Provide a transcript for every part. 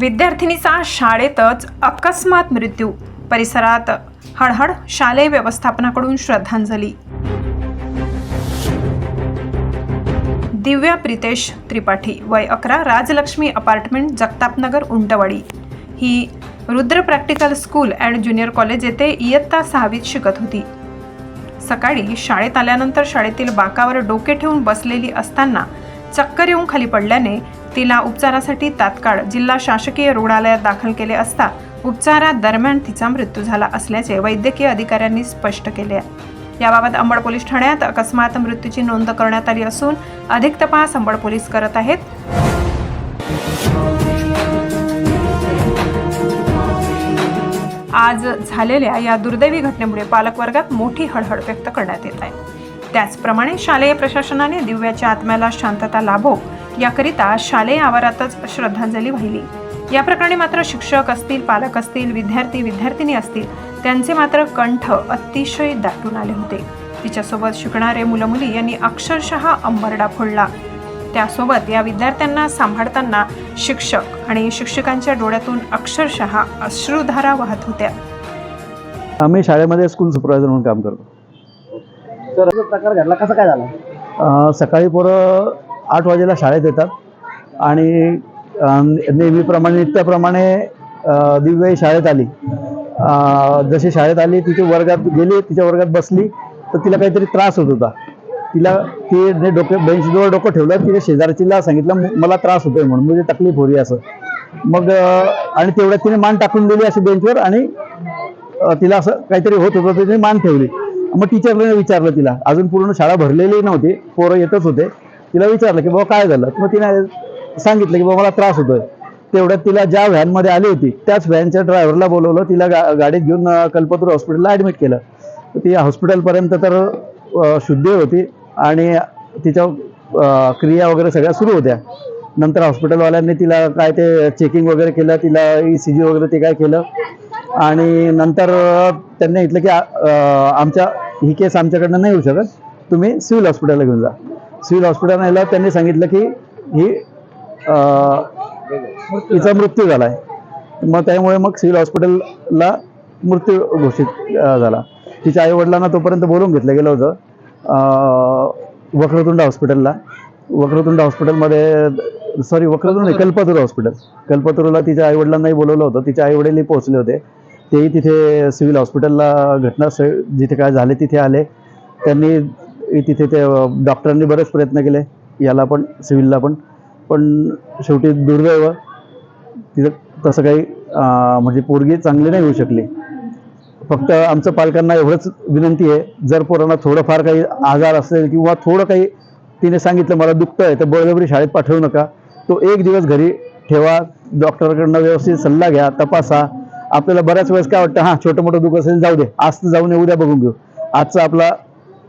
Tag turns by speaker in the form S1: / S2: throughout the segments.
S1: विद्यार्थिनीचा शाळेतच अकस्मात मृत्यू. परिसरात हळहळ शालेय व्यवस्थापनाकडून श्रद्धांजली. दिव्या प्रितेश त्रिपाठी वय अकरा Rajlakshmi apartment Jagtapnagar Untwadi. He Rudra practical school and junior college येथे इयत्ता सहावीत शिकत होती. सकाळी शाळेत आल्यानंतर शाळेतील बाकावर डोके ठेवून बसलेली असताना चक्कर येऊन खाली पडल्याने तिला उपचारासाठी तात्काळ जिल्हा शासकीय रुग्णालयात दाखल केले असता उपचारादरम्यान तिचा मृत्यू झाला असल्याचे वैद्यकीय अधिकाऱ्यांनी स्पष्ट केले आहे. याबाबत अंबड पोलीस ठाण्यात अकस्मात मृत्यूची नोंद करण्यात आली असून अधिक तपास अंबड पोलीस करत आहेत. आज झालेल्या या दुर्दैवी घटनेमुळे पालकवर्गात मोठी हळहळ व्यक्त करण्यात येत आहे. त्याचप्रमाणे शालेय प्रशासनाने दिव्याच्या आत्म्याला शांतता लाभो याकरिता शालेय आवारातच श्रद्धांजली वाहिली. या प्रकरणी मात्र शिक्षक असतील पालक असतील विद्यार्थी विद्यार्थिनी असतील त्यांचे मात्र कंठ अतिशय दाटून आले होते. तिच्यासोबत शिकणारे मुलं मुली यांनी अक्षरशः अंबरडा फोडला. त्यासोबत या विद्यार्थ्यांना सांभाळताना शिक्षक आणि शिक्षकांच्या डोळ्यातून अक्षरशः अश्रुधारा वाहत होत्या.
S2: आम्ही शाळेमध्ये स्कूल सुपरवायझर म्हणून काम करतो.
S3: तर प्रकार घडला कसा काय झाला?
S2: सकाळी पोरं आठ वाजेला शाळेत येतात आणि नेहमीप्रमाणे नित्याप्रमाणे अं, दिव्या ही शाळेत आली. जशी शाळेत आली तिथे वर्गात गेली तिच्या वर्गात बसली तर तिला काहीतरी त्रास होत होता. तिला ती डोके बेंचजवळ डोकं ठेवलं तिने शेजारचीला सांगितलं "म- मला त्रास होतोय म्हणून म्हणजे तकलीफ होरी असं. मग आणि तेवढ्यात तिने मान टाकून दिली अशी बेंचवर आणि तिला असं काहीतरी होत होतं तिने मान ठेवली. मग टीचरने विचारलं तिला. अजून पूर्ण शाळा भरलेली नव्हती पोरं येतच होते. तिला विचारलं की बाबा काय झालं? मग तिने सांगितलं की बाबा मला त्रास होतोय. तेवढ्यात तिला ज्या व्हॅनमध्ये आली होती त्याच व्हॅनच्या ड्रायव्हरला बोलवलं. तिला गा गाडीत घेऊन कल्पतरू हॉस्पिटलला ॲडमिट केलं. तर ती हॉस्पिटलपर्यंत तर अ, शुद्धी होती आणि तिच्या क्रिया वगैरे सगळ्या सुरू होत्या. नंतर हॉस्पिटलवाल्यांनी तिला काय ते चेकिंग वगैरे केलं तिला ई सी जी वगैरे ते काय केलं. आणि नंतर त्यांनी म्हटलं की आमच्या ही केस आमच्याकडनं नाही होऊ शकत. तुम्ही सिव्हिल हॉस्पिटलला घेऊन जा. सिव्हिल हॉस्पिटलला नेलं त्यांनी सांगितलं की ही हिचा तिचा मृत्यू झाला आहे मग त्यामुळे मग सिव्हिल हॉस्पिटलला मृत्यू घोषित झाला. तिच्या आईवडिलांना तोपर्यंत बोलवून घेतलं गेलं होतं. वक्रतुंड हॉस्पिटलला. वक्रतुंड हॉस्पिटलमध्ये सॉरी वक्रतुंड नाही, कल्पतरू हॉस्पिटल. कल्पतरूला तिच्या आईवडिलांनाही बोलवलं होतं. तिच्या आईवडीलही पोहोचले होते. तेही तिथे सिव्हिल हॉस्पिटलला घटनास्थळ जिथे काय झाले तिथे आले. त्यांनी तिथे ते डॉक्टरांनी बरेच प्रयत्न केले. याला पण सिव्हिलला पण. पण शेवटी दुर्दैव तिथं तसं काही म्हणजे पोरगी चांगली नाही होऊ शकली. फक्त आमचं पालकांना एवढंच विनंती आहे जर पोरांना थोडंफार काही आजार असेल किंवा थोडं काही तिने सांगितलं मला दुखतं आहे तर बळजबरी शाळेत पाठवू नका. तो एक दिवस घरी ठेवा डॉक्टरकडनं व्यवस्थित सल्ला घ्या तपासा. आपल्याला बऱ्याच वेळेस काय वाटतं हां छोटं मोठं दुःख असेल जाऊ दे आज तर जाऊन उद्या बघून घेऊ. आजचा आपला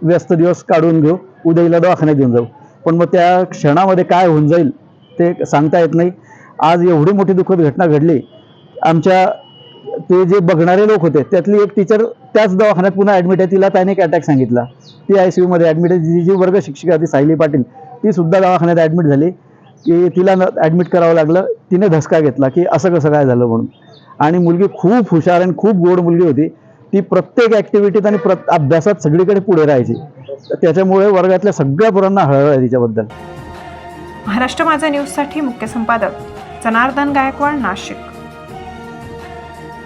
S2: व्यस्त दिवस काढून घेऊ उद्या दवाखान्यात घेऊन जाऊ. पण मग त्या क्षणामध्ये काय होऊन जाईल ते सांगता येत नाही. आज एवढी मोठी दुःखद घटना घडली आमच्या ते जे बघणारे लोक होते त्यातली एक टीचर त्याच दवाखान्यात पुन्हा ॲडमिट आहे तिला त्याने एक अटॅक सांगितला. ती आय सी यूमध्ये ॲडमिट आहे जी जी वर्ग शिक्षिका होती सायली पाटील ती सुद्धा दवाखान्यात ॲडमिट झाली. की तिला ॲडमिट करावं लागलं तिने धसका घेतला की असं कसं काय झालं म्हणून. आणि मुलगी खूप हुशार आणि खूप गोड मुलगी होती. ती प्रत्येक ॲक्टिव्हिटीत आणि प्र अभ्यासात सगळीकडे पुढे राहायची. तर त्याच्यामुळे वर्गातल्या सगळ्या पोरांना हळहळ आहे तिच्याबद्दल.
S1: महाराष्ट्र माझा न्यूजसाठी मुख्य संपादक जनार्दन गायकवाड नाशिक.